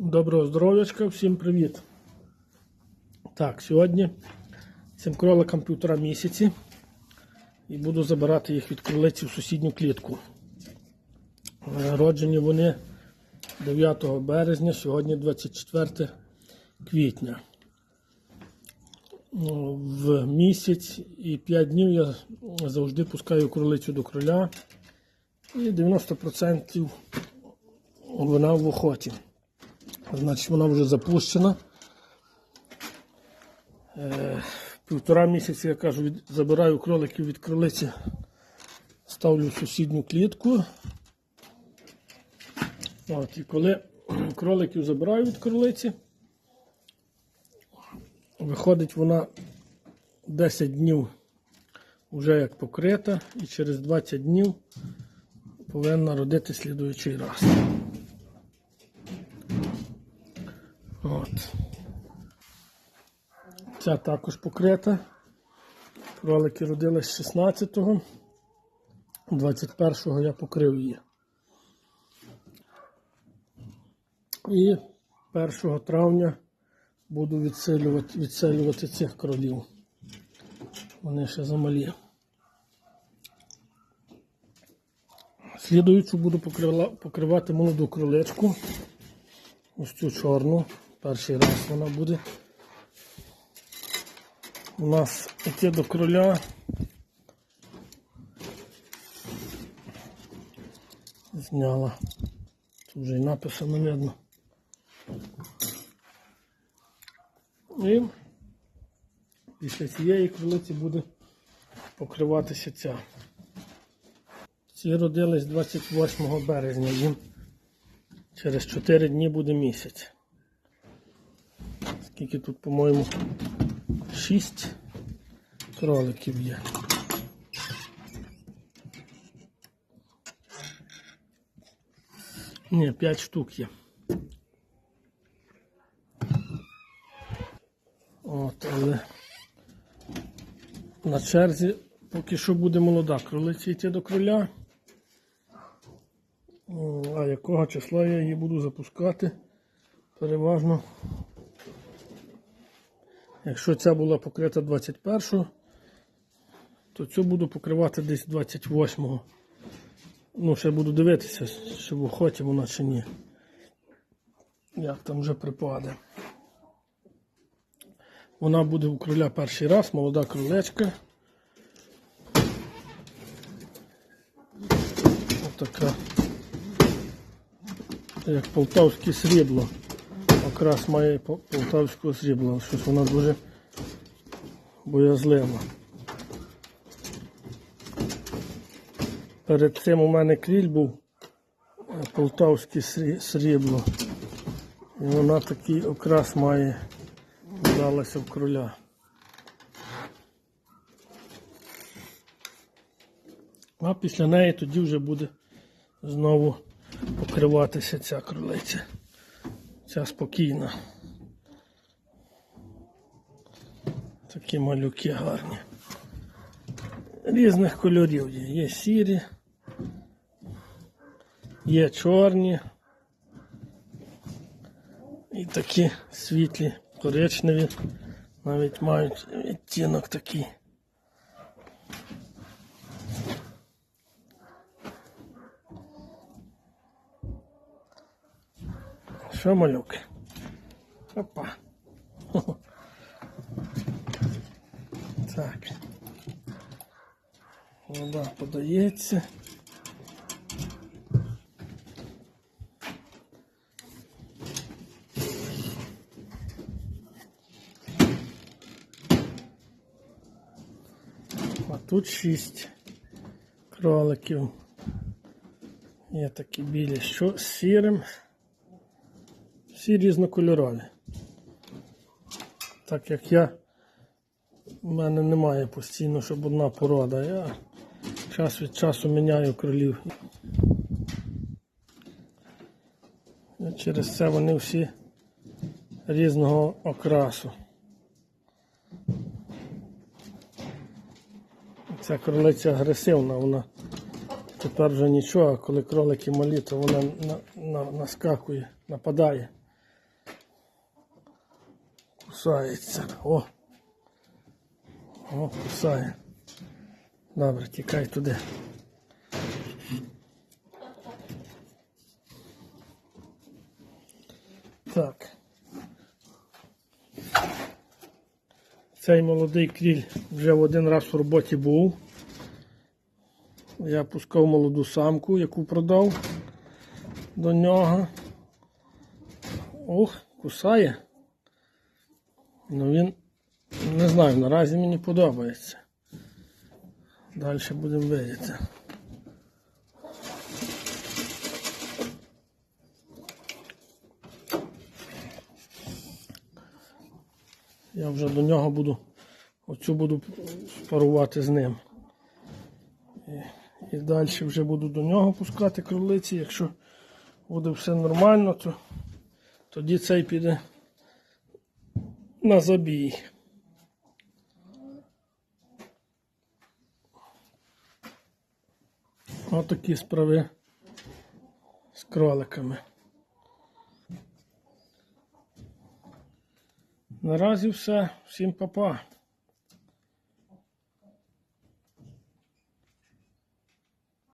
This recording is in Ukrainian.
Доброго здоров'ячка, всім привіт. Так, сьогодні цим кроликам півтора місяці і буду забирати їх від кролиці в сусідню клітку. Е, Роджені вони 9 березня, сьогодні 24 квітня. Ну, В місяць і 5 днів я завжди пускаю кролицю до кроля. І 90% вона в охоті. Значить, вона вже запущена. Е, півтора місяці, я кажу, забираю кроликів від кролиці, ставлю в сусідню клітку. От, і коли кроликів забираю від кролиці, виходить вона 10 днів вже як покрита, і через 20 днів повинна родити слідуючий раз. От. Ця також покрита. Кролики родились 16-го. 21-го я покрив її. І 1 травня буду відселювати, відселювати цих кролів. Вони ще замалі. Слідуючу буду покривати молоду кроличку. Ось цю чорну. Перший раз вона буде. У нас іти до кроля. Зняла. Тут вже і написано видно. І після цієї кролиці буде покриватися ця. Ці родились 28 березня. Їм через 4 дні буде місяць. Скільки тут, по-моєму, 6 кроликів є. Ні, 5 штук є. От, але на черзі поки що буде молода кролиця йти до кроля. А якого числа я її буду запускати? Переважно. Якщо ця була покрита 21-го, то цю буду покривати десь 28-го. Ну, ще буду дивитися, чи в охоті вона чи ні. Як там вже припаде. Вона буде у кроля перший раз, молода кролечка. Отака. Як полтавське срібло. Окрас має по- полтавського срібла. Щось вона дуже боязлива. Перед цим у мене кріль був е, полтавське срібло. І вона такий окрас має, вдалася в кроля. А після неї тоді вже буде знову покриватися ця кролиця. Ця спокійна. Такі малюки гарні. Різних кольорів є. Є сірі, є чорні. І такі світлі, коричневі, навіть мають відтінок такий. Що малюки? Опа. Так. Вода подається. А тут шість кроликів. Є такі білі, що з сірим. Всі різнокольорові. Так як я, в мене немає постійно, щоб одна порода. Я час від часу міняю кролів. І через це вони всі різного окрасу. Ця кролиця агресивна, вона тепер вже нічого, а коли кролики малі, то вона на, на, наскакує, нападає. Кусається. О. О, кусає. Добре, тікай туди. Так. Цей молодий кріль вже в один раз в роботі був. Я пускав молоду самку, яку продав до нього. Ох, кусає. Ну він не знаю, наразі мені подобається. Далі будемо видіти. Я вже до нього буду, оцю буду парувати з ним. І, і далі вже буду до нього пускати кролиці. Якщо буде все нормально, то тоді цей піде на забій. Отакі справи з кроликами. Наразі все. Всім па-па.